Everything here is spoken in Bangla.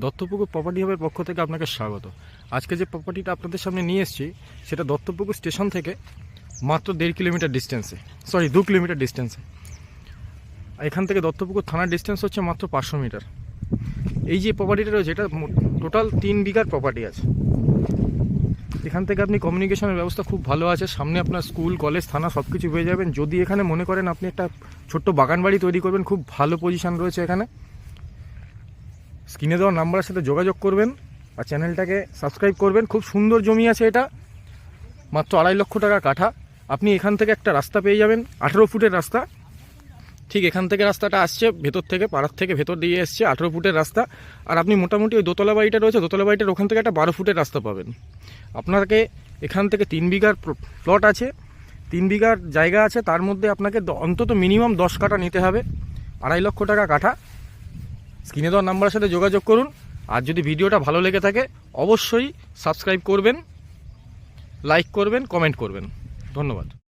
দত্তপুকুর প্রপার্টি হাবের পক্ষ থেকে আপনাকে স্বাগত। আজকে যে প্রপার্টিটা আপনাদের সামনে নিয়ে এসেছি, সেটা দত্তপুকুর স্টেশন থেকে মাত্র দেড় কিলোমিটার ডিস্টেন্সে সরি দু কিলোমিটার ডিস্টেন্সে এখান থেকে দত্তপুকুর থানার ডিস্টেন্স হচ্ছে মাত্র পাঁচশো মিটার। এই যে প্রপার্টিটা রয়েছে, এটা টোটাল তিন বিঘার প্রপার্টি আছে। এখান থেকে আপনি কমিউনিকেশনের ব্যবস্থা খুব ভালো আছে। সামনে আপনার স্কুল কলেজ থানা সব কিছু পেয়ে যাবেন। যদি এখানে মনে করেন আপনি একটা ছোট্ট বাগান বাড়ি তৈরি করবেন, খুব ভালো পজিশন রয়েছে এখানে। স্ক্রিনে দেওয়া নাম্বারের সাথে যোগাযোগ করবেন আর চ্যানেলটাকে সাবস্ক্রাইব করবেন। খুব সুন্দর জমি আছে এটা। মাত্র আড়াই লক্ষ টাকা কাঠা। আপনি এখান থেকে একটা রাস্তা পেয়ে যাবেন, আঠেরো ফুটের রাস্তা। ঠিক এখান থেকে রাস্তাটা আসছে, ভেতর থেকে, পাড়ার থেকে ভেতর দিয়ে এসছে আঠেরো ফুটের রাস্তা। আর আপনি মোটামুটি ওই দোতলা বাড়িটা রয়েছে, দোতলা বাড়িটার ওখান থেকে একটা বারো ফুটের রাস্তা পাবেন। আপনাকে এখান থেকে তিন বিঘার প্লট আছে। তিন বিঘার জায়গা আছে। তার মধ্যে আপনাকে অন্তত মিনিমাম দশ কাঠা নিতে হবে। আড়াই লক্ষ টাকা কাঠা। স্ক্রিনে দেওয়ার নাম্বারের সাথে যোগাযোগ করুন। আর যদি ভিডিওটা ভালো লেগে থাকে, অবশ্যই সাবস্ক্রাইব করবেন, লাইক করবেন, কমেন্ট করবেন। ধন্যবাদ।